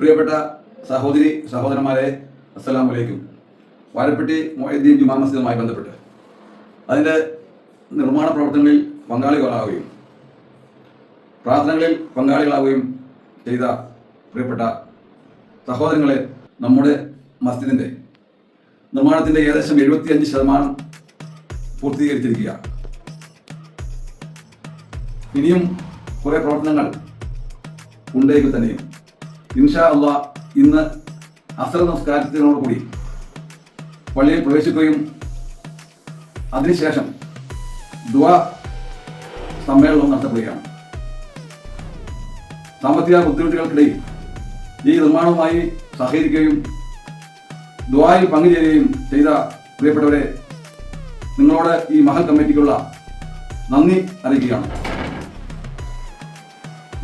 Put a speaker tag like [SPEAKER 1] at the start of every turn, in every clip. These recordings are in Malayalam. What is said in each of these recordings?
[SPEAKER 1] പ്രിയപ്പെട്ട സഹോദരി സഹോദരന്മാരെ അസ്സലാം വലൈക്കും വാരപ്പെട്ടി മൊയ്തീൻ ജുമാ മസ്ജിദുമായി ബന്ധപ്പെട്ട് അതിന്റെ നിർമ്മാണ പ്രവർത്തനങ്ങളിൽ പങ്കാളികളാവുകയും പ്രാർത്ഥനകളിൽ പങ്കാളികളാവുകയും ചെയ്ത പ്രിയപ്പെട്ട സഹോദരങ്ങളെ നമ്മുടെ മസ്ജിദിന്റെ നിർമ്മാണത്തിന്റെ ഏകദേശം എഴുപത്തിയഞ്ച് ശതമാനം പൂർത്തീകരിച്ചിരിക്കുക. ഇനിയും കുറേ പ്രവർത്തനങ്ങൾ ഉണ്ടെങ്കിൽ തന്നെയും ഇൻഷാ അള്ളാ ഇന്ന് അസർ നമസ്കാരത്തിനോടുകൂടി പള്ളിയിൽ പ്രവേശിക്കുകയും അതിനുശേഷം ദുവ സമ്മേളനം നടത്തപ്പെടുകയാണ്. സാമ്പത്തിക ബുദ്ധിമുട്ടുകൾക്കിടയിൽ ഈ നിർമ്മാണവുമായി സഹകരിക്കുകയും ദുബായിൽ പങ്കുചേരുകയും ചെയ്ത പ്രിയപ്പെട്ടവരെ നിങ്ങളോട് ഈ മഹൽ കമ്മിറ്റിക്കുള്ള നന്ദി അറിയിക്കുകയാണ്.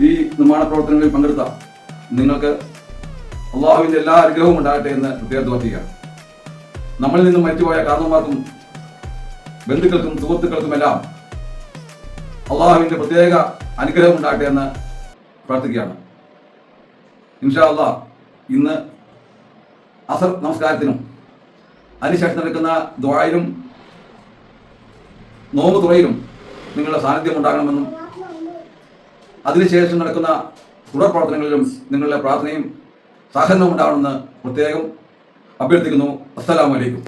[SPEAKER 1] ഈ നിർമ്മാണ പ്രവർത്തനങ്ങളിൽ പങ്കെടുത്ത നിങ്ങൾക്ക് അള്ളാഹുവിന്റെ എല്ലാ അനുഗ്രഹവും ഉണ്ടാകട്ടെ എന്ന് പ്രത്യേകം തോന്നിക്കുകയാണ് നമ്മളിൽ നിന്നും മരിച്ചുപോയ കാരണന്മാർക്കും ബന്ധുക്കൾക്കും സുഹൃത്തുക്കൾക്കുമെല്ലാം അള്ളാഹുവിന്റെ പ്രത്യേക അനുഗ്രഹം ഉണ്ടാകട്ടെ എന്ന് പ്രാർത്ഥിക്കുകയാണ്. ഇൻഷാ അള്ളാ ഇന്ന് അസർ നമസ്കാരത്തിനും അതിനുശേഷം നടക്കുന്ന ദ്വായിലും നോമ്പ് തുറയിലും നിങ്ങളുടെ സാന്നിധ്യം ഉണ്ടാകണമെന്നും അതിനുശേഷം നടക്കുന്ന തുടർ പ്രവർത്തനങ്ങളിലും നിങ്ങളുടെ പ്രാർത്ഥനയും സഹകരണവും ഉണ്ടാവണമെന്ന് പ്രത്യേകം അഭ്യർത്ഥിക്കുന്നു. അസ്സലാമലൈക്കും